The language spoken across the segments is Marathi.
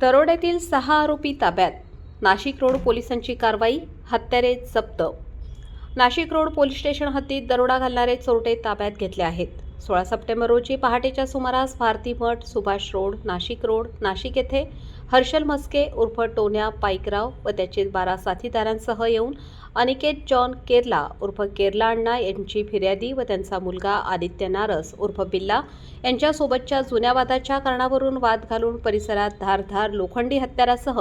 दरोड्यातील सहा आरोपी ताब्यात. नाशिक रोड पोलिसांची कारवाई हत्यारे जप्त. नाशिक रोड पोलीस स्टेशन हद्दीत दरोडा घालणारे चोरटे ताब्यात घेतले आहेत. सोळा सप्टेंबर रोजी पहाटेच्या सुमारास भारती मठ सुभाष रोड नाशिक रोड नाशिक येथे हर्षल मस्के उर्फ टोन्या पाईकराव व त्याचे बारा साथीदारांसह येऊन अनिकेत जॉन केरला उर्फ केरला अण्णा यांची फिर्यादी व त्यांचा मुलगा आदित्य नारस उर्फ बिल्ला यांच्यासोबतच्या जुन्या वादाच्या कारणावरून वाद घालून परिसरात धारधार लोखंडी हत्यारासह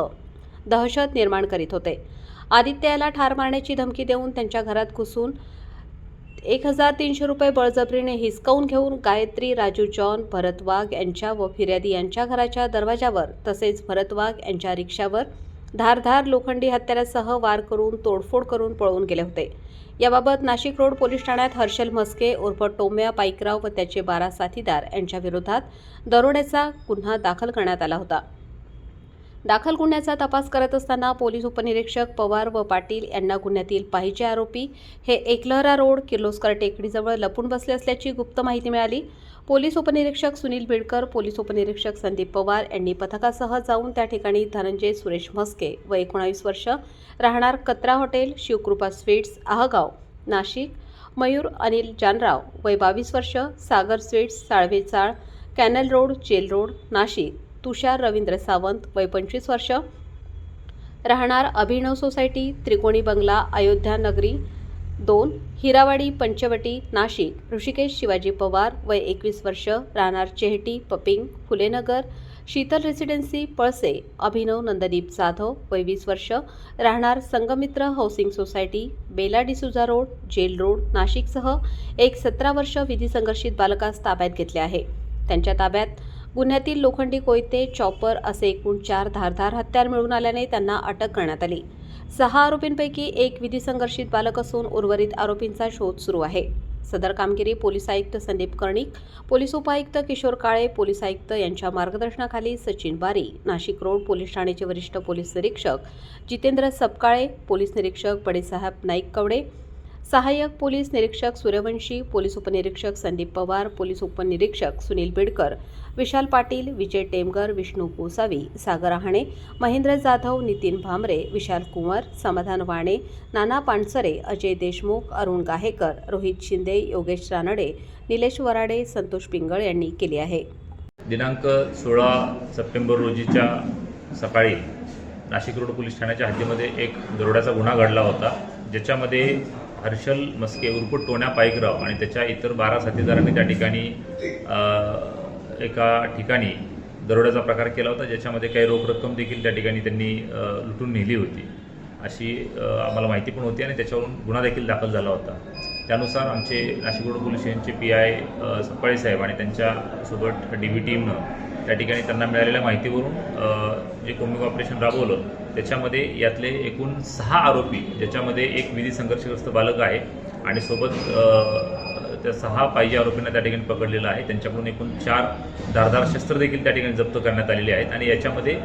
दहशत निर्माण करीत होते. आदित्य याला ठार मारण्याची धमकी देऊन त्यांच्या घरात घुसून एक हजार तीनशे रुपये बळजबरीने हिसकावून घेऊन गायत्री राजू जॉन भरत वाघ यांच्या व फिर्यादी यांच्या घराच्या दरवाजावर तसेच भरत वाघ यांच्या रिक्षावर धारधार लोखंडी हत्यारासह वार करून तोडफोड करून पळून गेले होते. याबाबत नाशिक रोड पोलीस ठाण्यात हर्षल म्हस्के उर्फ टोम्या पाईकराव व त्याचे बारा साथीदार यांच्या विरोधात दरोड्याचा गुन्हा दाखल करण्यात आला होता. दाखल गुन्ह्याचा तपास करत असताना पोलीस उपनिरीक्षक पवार व पाटील यांना गुन्ह्यातील पाहिजे आरोपी हे एकलहरा रोड किर्लोस्कर टेकडीजवळ लपून बसले असल्याची गुप्त माहिती मिळाली. पोलीस उपनिरीक्षक सुनील बिडकर पोलीस उपनिरीक्षक संदीप पवार यांनी पथकासह जाऊन त्या ठिकाणी धनंजय सुरेश म्हस्के व एकोणावीस वर्ष राहणार कत्रा हॉटेल शिवकृपा स्वीट्स आहगाव नाशिक मयूर अनिल जानराव वय बावीस वर्ष Sagar sweets Salve chawl canal road jail road Nashik Tushar Ravindra Sawant वय पंचवीस वर्ष राहणार अभिनव सोसायटी त्रिकोणी बंगला अयोध्या नगरी दोन हिरावाडी पंचवटी नाशिक ऋषिकेश शिवाजी पवार वय एकवीस वर्ष राहणार चेहटी पपिंग फुलेनगर शीतल रेसिडेन्सी पळसे अभिनव नंददीप जाधव वय वीस वर्ष राहणार Sangamitra housing society Bela D'Souza road jail road नाशिकसह एक सतरा वर्ष विधी संघर्षित बालकास ताब्यात घेतले आहे. त्यांच्या ताब्यात गुन्ह्यातील लोखंडी कोयते चॉपर असे एकूण चार धारधार हत्यार मिळून आल्याने त्यांना अटक करण्यात आली. सहा आरोपींपैकी एक विधी संघर्षित बालक असून उर्वरित आरोपींचा शोध सुरू आहे. सदर कामगिरी पोलीस आयुक्त संदीप कर्णिक पोलीस उपायुक्त किशोर काळे पोलीस आयुक्त यांच्या मार्गदर्शनाखाली सचिन बारी नाशिक रोड पोलीस ठाण्याचे वरिष्ठ पोलीस निरीक्षक जितेंद्र सपकाळे पोलीस निरीक्षक बडेसाहेब नाईक कवडे सहाय्यक पोलीस निरीक्षक सूर्यवंशी पोलीस उपनिरीक्षक संदीप पवार पोलीस उपनिरीक्षक सुनील बिडकर विशाल पाटील विजय टेमगर विष्णू गोसावी सागर हाणे महेंद्र जाधव नितीन भामरे विशाल कुंवर समाधान वाणे नाना पानसरे अजय देशमुख अरुण गाहेकर रोहित शिंदे योगेश रानडे निलेश वराडे संतोष पिंगळ यांनी केली आहे. दिनांक सोळा सप्टेंबर रोजीच्या सकाळी नाशिक रोड पोलीस ठाण्याच्या हद्दीमध्ये एक दरोड्याचा गुन्हा घडला होता ज्याच्यामध्ये हर्षल मस्के उर्फ टोण्या पाईकराव आणि त्याच्या इतर बारा साथीदारांनी त्या ठिकाणी एका ठिकाणी दरोड्याचा प्रकार केला होता ज्याच्यामध्ये काही रोख रक्कम देखील त्या ठिकाणी त्यांनी लुटून नेली होती. अशी आम्हाला माहिती पण होती आणि त्याच्यावरून गुन्हा देखील दाखल झाला होता. त्यानुसार आमचे नाशिक रोड पोलीस स्टेशनचे पी आय सप्पाळे साहेब आणि त्यांच्यासोबत डी व्ही टीमनं त्या ठिकाणी त्यांना मिळालेल्या माहितीवरून जे कोमिक ऑपरेशन राबवलं त्याच्यामध्ये यातले एकूण सहा आरोपी ज्याच्यामध्ये एक विधी संघर्षग्रस्त बालक आहे आणि सोबत त्या सहा पाहिजे आरोपींना त्या ठिकाणी पकडलेलं आहे. त्यांच्याकडून एकूण चार धारधार शस्त्र देखील त्या ठिकाणी जप्त करण्यात आलेली आहेत आणि याच्यामध्ये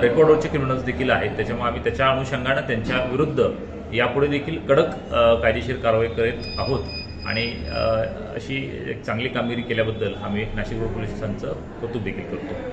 रेकॉर्डवरचे क्रिमिनल्स देखील आहेत. त्याच्यामुळे आम्ही त्याच्या अनुषंगानं त्यांच्या विरुद्ध यापुढे देखील कडक कायदेशीर कारवाई करत आहोत. आणि अशी एक चांगली कामगिरी केल्याबद्दल आम्ही नाशिक रोड पोलिसांचं कौतुक देखील करतो.